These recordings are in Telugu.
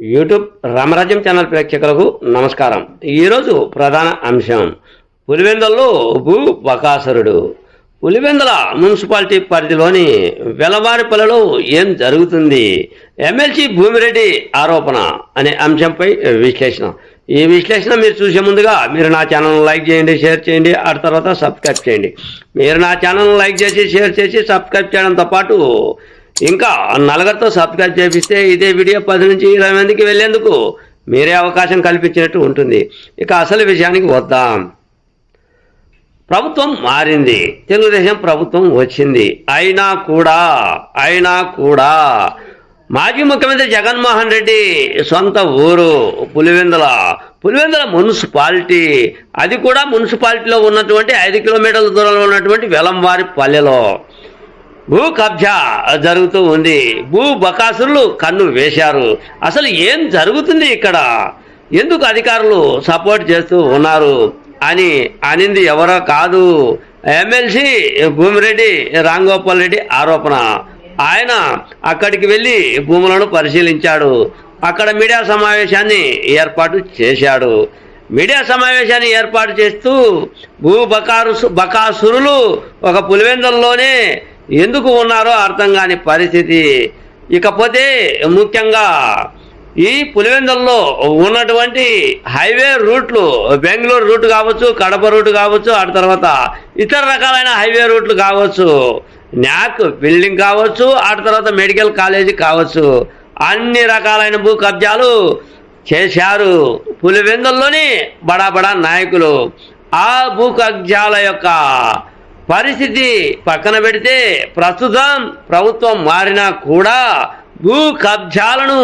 యూట్యూబ్ రామరాజ్యం ఛానల్ ప్రేక్షకులకు నమస్కారం. ఈరోజు ప్రధాన అంశం పులివెందల్లో భూ బకాసురుడు. పులివెందల మున్సిపాలిటీ పరిధిలోని వెలవారిపల్లెలో ఏం జరుగుతుంది? ఎమ్మెల్సీ భూమిరెడ్డి ఆరోపణ అనే అంశంపై విశ్లేషణ. ఈ విశ్లేషణ మీరు చూసే ముందుగా మీరు నా ఛానల్ లైక్ చేయండి షేర్ చేయండి ఆ తర్వాత సబ్స్క్రైబ్ చేయండి. మీరు నా ఛానల్ లైక్ చేసి షేర్ చేసి సబ్స్క్రైబ్ చేయడంతో పాటు ఇంకా నలుగురితో సబ్స్క్రైబ్ చేపిస్తే ఇదే వీడియో పది నుంచి ఇరవై మందికి వెళ్ళేందుకు మీరే అవకాశం కల్పించినట్టు ఉంటుంది. ఇక అసలు విషయానికి వద్దాం. ప్రభుత్వం మారింది. తెలుగుదేశం ప్రభుత్వం వచ్చింది. అయినా కూడా అయినా కూడా మాజీ ముఖ్యమంత్రి జగన్మోహన్ రెడ్డి సొంత ఊరు పులివెందుల పులివెందుల మున్సిపాలిటీ అది కూడా మున్సిపాలిటీలో ఉన్నటువంటి ఐదు కిలోమీటర్ల దూరంలో ఉన్నటువంటి వెలంవారి పల్లెలో. భూ కబ్జా జరుగుతూ ఉంది. భూ బకాసురులు కన్ను వేశారు. అసలు ఏం జరుగుతుంది ఇక్కడ? ఎందుకు అధికారులు సపోర్ట్ చేస్తూ ఉన్నారు? అని అనింది ఎవరో కాదు. ఎమ్మెల్సీ భూమిరెడ్డి రాంగోపాల్ రెడ్డి ఆరోపణ. ఆయన అక్కడికి వెళ్ళి భూములను పరిశీలించాడు. అక్కడ మీడియా సమావేశాన్ని ఏర్పాటు చేశాడు. మీడియా సమావేశాన్ని ఏర్పాటు చేస్తూ భూ బకారు బకాసురులు ఒక పులివెందుల్లోనే ఎందుకు ఉన్నారో అర్థం కాని పరిస్థితి. ఇకపోతే ముఖ్యంగా ఈ పులివెందుల్లో ఉన్నటువంటి హైవే రూట్లు బెంగళూరు రూట్ కావచ్చు కడప రూట్ కావచ్చు ఆ తర్వాత ఇతర రకాలైన హైవే రూట్లు కావచ్చు. న్యాక్ బిల్డింగ్ కావచ్చు ఆ తర్వాత మెడికల్ కాలేజీ కావచ్చు. అన్ని రకాలైన భూ కబ్జాలు చేశారు పులివెందుల్లోని బడా బడా నాయకులు. ఆ భూ కబ్జాల యొక్క పరిస్థితి పక్కన పెడితే ప్రస్తుతం ప్రభుత్వం మారినా కూడా భూ కబ్జాలను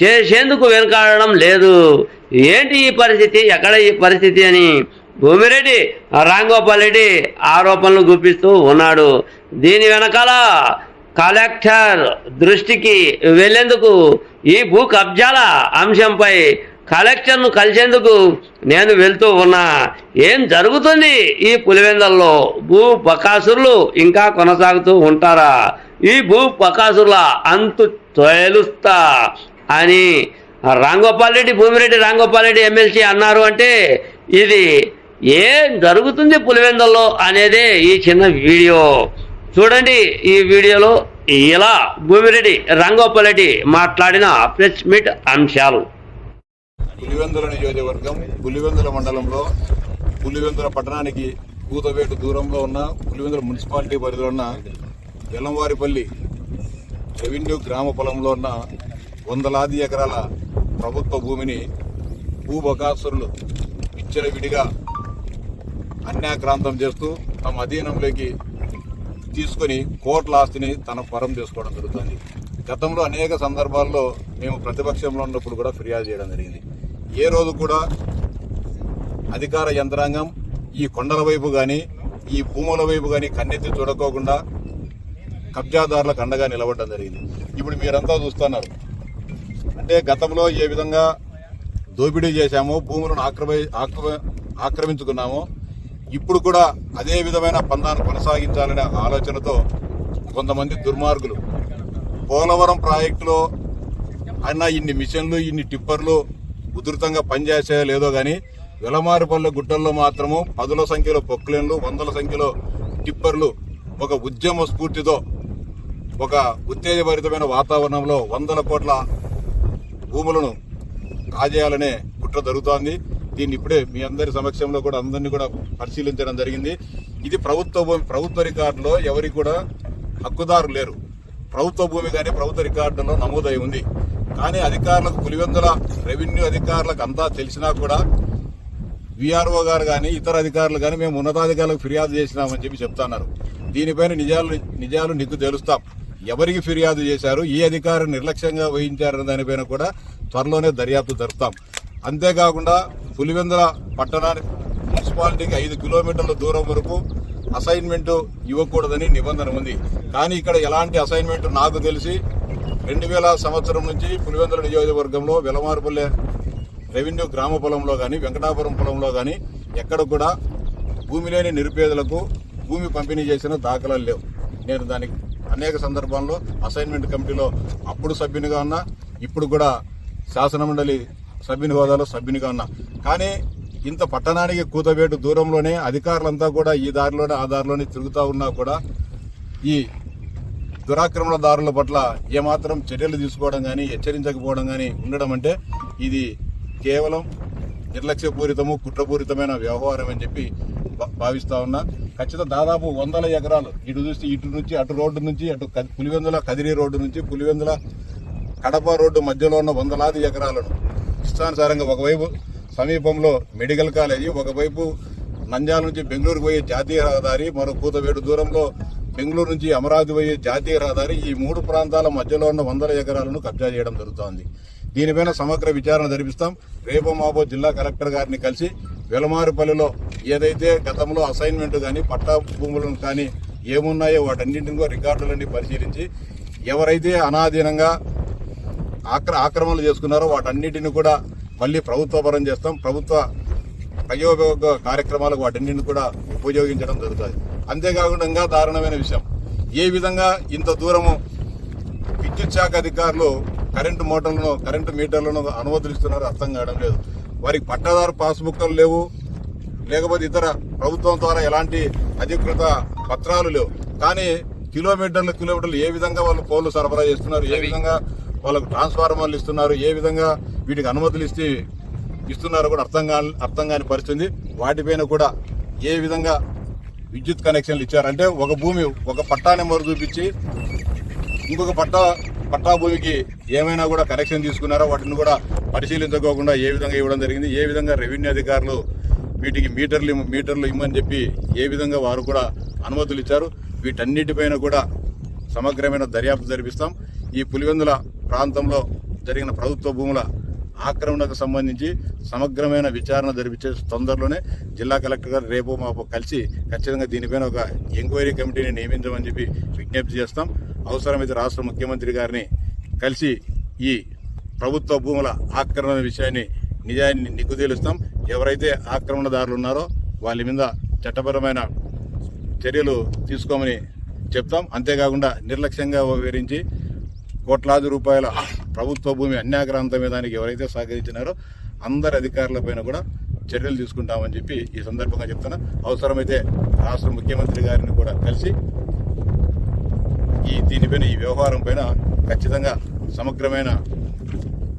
చేసేందుకు వెనుకాడడం లేదు. ఏంటి ఈ పరిస్థితి? ఎక్కడ ఈ పరిస్థితి అని భూమిరెడ్డి రాంగోపాల్ రెడ్డి ఆరోపణలు గుప్పిస్తూ ఉన్నాడు. దీని వెనకాల కలెక్టర్ దృష్టికి వెళ్ళేందుకు ఈ భూ కబ్జాల అంశంపై కలెక్టర్ను కలిసేందుకు నేను వెళ్తూ ఉన్నా. ఏం జరుగుతుంది ఈ పులివెందల్లో? భూ బకాసురులు ఇంకా కొనసాగుతూ ఉంటారా? ఈ భూ బకాసురుల అంతు తేలుస్తా అని రాంగోపాల్ రెడ్డి భూమిరెడ్డి రాంగోపాల్ రెడ్డి ఎమ్మెల్సీ అన్నారు అంటే ఇది ఏం జరుగుతుంది పులివెందల్లో అనేదే ఈ చిన్న వీడియో. చూడండి ఈ వీడియోలో ఇలా భూమిరెడ్డి రాంగోపాల్రెడ్డి మాట్లాడిన ప్రెస్ మీట్ అంశాలు. పులివెందుల నియోజకవర్గం పులివెందుల మండలంలో పులివెందుల పట్టణానికి కూతవేటు దూరంలో ఉన్న పులివెందుల మున్సిపాలిటీ పరిధిలో ఉన్న ఎల్లంవారిపల్లి రెవెన్యూ గ్రామ పొలంలో ఉన్న వందలాది ఎకరాల ప్రభుత్వ భూమిని భూబకాసురులు విచ్చలవిడిగా అన్యాక్రాంతం చేస్తూ తమ అధీనంలోకి తీసుకొని కోట్ల ఆస్తిని తన పరం చేసుకోవడం జరుగుతుంది. గతంలో అనేక సందర్భాల్లో మేము ప్రతిపక్షంలో ఉన్నప్పుడు కూడా ఫిర్యాదు చేయడం జరిగింది. ఏ రోజు కూడా అధికార యంత్రాంగం ఈ కొండల వైపు కానీ ఈ భూముల వైపు కానీ కన్నెత్తి చూడకోకుండా కబ్జాదారులకు అండగా నిలబడడం జరిగింది. ఇప్పుడు మీరంతా చూస్తున్నారు. అంటే గతంలో ఏ విధంగా దోపిడీ చేశామో భూములను ఆక్రమి ఆక్రమ ఆక్రమించుకున్నామో ఇప్పుడు కూడా అదే విధమైన పందాన్ని కొనసాగించాలనే ఆలోచనతో కొంతమంది దుర్మార్గులు. పోలవరం ప్రాజెక్టులో అన్న ఇన్ని మిషన్లు ఇన్ని టిప్పర్లు ఉధృతంగా పనిచేసాయో లేదో కానీ వెలమారుపల్లె గుట్టల్లో మాత్రము పదుల సంఖ్యలో పొక్లేన్లు వందల సంఖ్యలో టిప్పర్లు ఒక ఉద్యమ స్ఫూర్తితో ఒక ఉత్తేజభరితమైన వాతావరణంలో వందల కోట్ల భూములను కాజేయాలనే కుట్ర జరుగుతోంది. దీన్ని ఇప్పుడే మీ అందరి సమక్షంలో కూడా అందరినీ కూడా పరిశీలించడం జరిగింది. ఇది ప్రభుత్వ భూమి ప్రభుత్వ రికార్డులో ఎవరికి కూడా హక్కుదారు లేరు. ప్రభుత్వ భూమి కానీ ప్రభుత్వ రికార్డులో నమోదై ఉంది. కానీ అధికారులకు పులివెందుల రెవెన్యూ అధికారులకు అంతా తెలిసినా కూడా విఆర్ఓ గారు కానీ ఇతర అధికారులు కానీ మేము ఉన్నతాధికారులకు ఫిర్యాదు చేసినామని చెప్పి చెప్తున్నారు. దీనిపైన నిజాలు నిజాలు నీకు తెలుస్తాం. ఎవరికి ఫిర్యాదు చేశారు ఈ అధికారులు నిర్లక్ష్యంగా వహించారనే దానిపైన కూడా త్వరలోనే దర్యాప్తు జరుపుతాం. అంతేకాకుండా పులివెందుల పట్టణానికి మున్సిపాలిటీకి ఐదు కిలోమీటర్ల దూరం వరకు అసైన్మెంట్ ఇవ్వకూడదని నిబంధన ఉంది. కానీ ఇక్కడ ఎలాంటి అసైన్మెంట్ నాకు తెలిసి రెండు వేల సంవత్సరం నుంచి పులివెందుల నియోజకవర్గంలో వెలమారుపల్లె రెవెన్యూ గ్రామ పొలంలో కానీ వెంకటాపురం పొలంలో కానీ ఎక్కడ కూడా భూమి లేని నిరుపేదలకు భూమి పంపిణీ చేసిన దాఖలాలు లేవు. నేను దానికి అనేక సందర్భాల్లో అసైన్మెంట్ కమిటీలో అప్పుడు సభ్యునిగా ఉన్నా ఇప్పుడు కూడా శాసనమండలి సభ్యుని హోదాలో సభ్యునిగా ఉన్నా. కానీ ఇంత పట్టణానికి కూతవేటు దూరంలోనే అధికారులంతా కూడా ఈ దారిలోనే ఆ దారిలోనే తిరుగుతూ ఉన్నా కూడా ఈ దురాక్రమణదారుల పట్ల ఏమాత్రం చర్యలు తీసుకోవడం కానీ హెచ్చరించకపోవడం కానీ ఉండడం అంటే ఇది కేవలం నిర్లక్ష్యపూరితము కుట్రపూరితమైన వ్యవహారం అని చెప్పి భా- భావిస్తా ఉన్నా. ఖచ్చితంగా దాదాపు వందల ఎకరాలు ఇటు చూస్తే ఇటు నుంచి అటు రోడ్డు నుంచి అటు పులివెందుల కదిరి రోడ్డు నుంచి పులివెందుల కడప రోడ్డు మధ్యలో ఉన్న వందలాది ఎకరాలను ఇష్టానుసారంగా ఒకవైపు సమీపంలో మెడికల్ కాలేజీ ఒకవైపు నంద్యాల నుంచి బెంగళూరుకు పోయే జాతీయ రహదారి మరో కూతవేడు దూరంలో బెంగళూరు నుంచి అమరావతి పోయే జాతీయ రహదారి ఈ మూడు ప్రాంతాల మధ్యలో ఉన్న వందల ఎకరాలను కబ్జా చేయడం జరుగుతోంది. దీనిపైన సమగ్ర విచారణ జరిపిస్తాం. రేపు మాబో జిల్లా కలెక్టర్ గారిని కలిసి వెలమారుపల్లిలో ఏదైతే గతంలో అసైన్మెంట్ కానీ పట్టా భూములను కానీ ఏమున్నాయో వాటన్నింటిని రికార్డులన్నీ పరిశీలించి ఎవరైతే అనాధీనంగా ఆక్ర ఆక్రమణలు చేసుకున్నారో వాటన్నిటిని కూడా మళ్ళీ ప్రభుత్వపరం చేస్తాం. ప్రభుత్వ ప్రయోగ కార్యక్రమాలకు వాటన్నింటిని కూడా ఉపయోగించడం జరుగుతుంది. అంతేకాకుండా ఇంకా దారుణమైన విషయం. ఏ విధంగా ఇంత దూరము విద్యుత్ శాఖ అధికారులు కరెంటు మోటార్లను కరెంటు మీటర్లను అనుమతిస్తున్నారో అర్థం కావడం లేదు. వారికి పట్టాదారు పాస్బుక్లు లేవు. లేకపోతే ఇతర ప్రభుత్వం ద్వారా ఎలాంటి అధికృత పత్రాలు లేవు. కానీ కిలోమీటర్లు కిలోమీటర్లు ఏ విధంగా వాళ్ళు పోలు సరఫరా చేస్తున్నారు ఏ విధంగా వాళ్ళకు ట్రాన్స్ఫార్మర్లు ఇస్తున్నారు ఏ విధంగా వీటికి అనుమతులు ఇస్తే ఇస్తున్నారో కూడా అర్థం కాని అర్థం కాని పరిస్థితి. వాటిపైన కూడా ఏ విధంగా విద్యుత్ కనెక్షన్లు ఇచ్చారంటే ఒక భూమి ఒక పట్టా నెంబర్ చూపించి ఇంకొక పట్టా పట్టా భూమికి ఏమైనా కూడా కనెక్షన్ తీసుకున్నారో? వాటిని కూడా పరిశీలించుకోకుండా ఏ విధంగా ఇవ్వడం జరిగింది? ఏ విధంగా రెవెన్యూ అధికారులు వీటికి మీటర్లు ఇమ్మ- మీటర్లు ఇమ్మని చెప్పి ఏ విధంగా వారు కూడా అనుమతులు ఇచ్చారు? వీటన్నిటిపైన కూడా సమగ్రమైన దర్యాప్తు జరిపిస్తాం. ఈ పులివెందుల ప్రాంతంలో జరిగిన ప్రభుత్వ భూముల ఆక్రమణకు సంబంధించి సమగ్రమైన విచారణ జరిపించే తొందరలోనే జిల్లా కలెక్టర్ గారు రేపు మాపు కలిసి ఖచ్చితంగా దీనిపైన ఒక ఎంక్వైరీ కమిటీని నియమించమని చెప్పి విజ్ఞప్తి చేస్తాం. అవసరమైతే రాష్ట్ర ముఖ్యమంత్రి గారిని కలిసి ఈ ప్రభుత్వ భూముల ఆక్రమణ విషయాన్ని నిజాన్ని నిగ్గుదీలుస్తాం ఎవరైతే ఆక్రమణదారులు ఉన్నారో వాళ్ళ మీద చట్టపరమైన చర్యలు తీసుకోమని చెప్తాం. అంతేకాకుండా నిర్లక్ష్యంగా వివరించి కోట్లాది రూపాయల ప్రభుత్వ భూమి అన్యాక్రాంతమే దానికి ఎవరైతే సహకరించినారో అందరి అధికారులపైన కూడా చర్యలు తీసుకుంటామని చెప్పి ఈ సందర్భంగా చెప్తున్నా అవసరమైతే రాష్ట్ర ముఖ్యమంత్రి గారిని కూడా కలిసి ఈ దీనిపైన ఈ వ్యవహారం పైన ఖచ్చితంగా సమగ్రమైన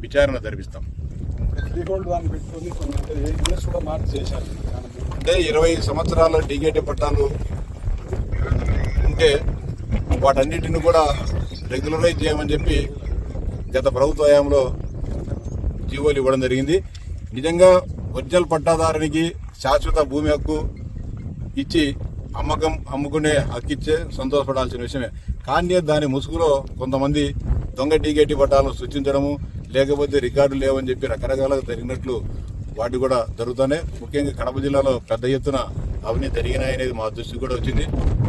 విచారణ జరిపిస్తాం. అంటే ఇరవై సంవత్సరాల డిగేటి పట్టాలు ఉంటే వాటన్నిటిని కూడా రెగ్యులరైజ్ చేయమని చెప్పి గత ప్రభుత్వ హయాంలో జీవోలు ఇవ్వడం జరిగింది. నిజంగా ఒరిజినల్ పట్టాదారునికి శాశ్వత భూమి హక్కు ఇచ్చి అమ్మకం అమ్ముకునే హక్కు ఇచ్చే సంతోషపడాల్సిన విషయమే. కానీ దాని ముసుగులో కొంతమంది దొంగ టీకేటీ పట్టాలను సృష్టించడము లేకపోతే రికార్డు లేవని చెప్పి రకరకాలుగా జరిగినట్లు వాటి కూడా జరుగుతున్నాయి. ముఖ్యంగా కడప జిల్లాలో పెద్ద ఎత్తున అవన్నీ జరిగినాయనేది మా దృష్టికి కూడా వచ్చింది.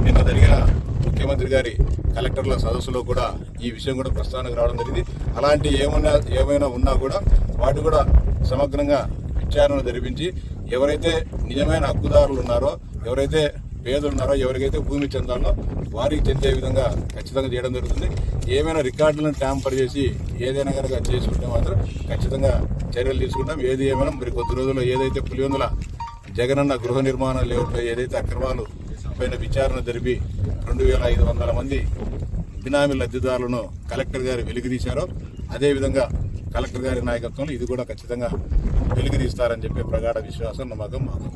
నిన్న జరిగిన ముఖ్యమంత్రి గారి కలెక్టర్ల సదస్సులో కూడా ఈ విషయం కూడా ప్రస్తావనకు రావడం జరిగింది. అలాంటి ఏమైనా ఏమైనా ఉన్నా కూడా వాటి కూడా సమగ్రంగా విచారణ జరిపించి ఎవరైతే నిజమైన హక్కుదారులు ఉన్నారో ఎవరైతే పేదలు ఉన్నారో ఎవరికైతే భూమి చెందాలో వారికి చెందే విధంగా ఖచ్చితంగా చేయడం జరుగుతుంది. ఏమైనా రికార్డులను ట్యాంపర్ చేసి ఏదైనా కనుక చేసుకుంటే మాత్రం ఖచ్చితంగా చర్యలు తీసుకుంటాం. ఏది ఏమైనా మరి కొద్ది రోజుల్లో ఏదైతే పులివెందుల జగనన్న గృహ నిర్మాణ లేఅవుట్లో ఏదైతే అక్రమాలు పైన విచారణ జరిపి రెండు వేల ఐదు వందల మంది బినామీ లబ్ధిదారులను కలెక్టర్ గారు వెలుగుదీశారో అదేవిధంగా కలెక్టర్ గారి నాయకత్వంలో ఇది కూడా ఖచ్చితంగా వెలుగుదీస్తారని చెప్పే ప్రగాఢ విశ్వాసం నమ్మకం మాకు.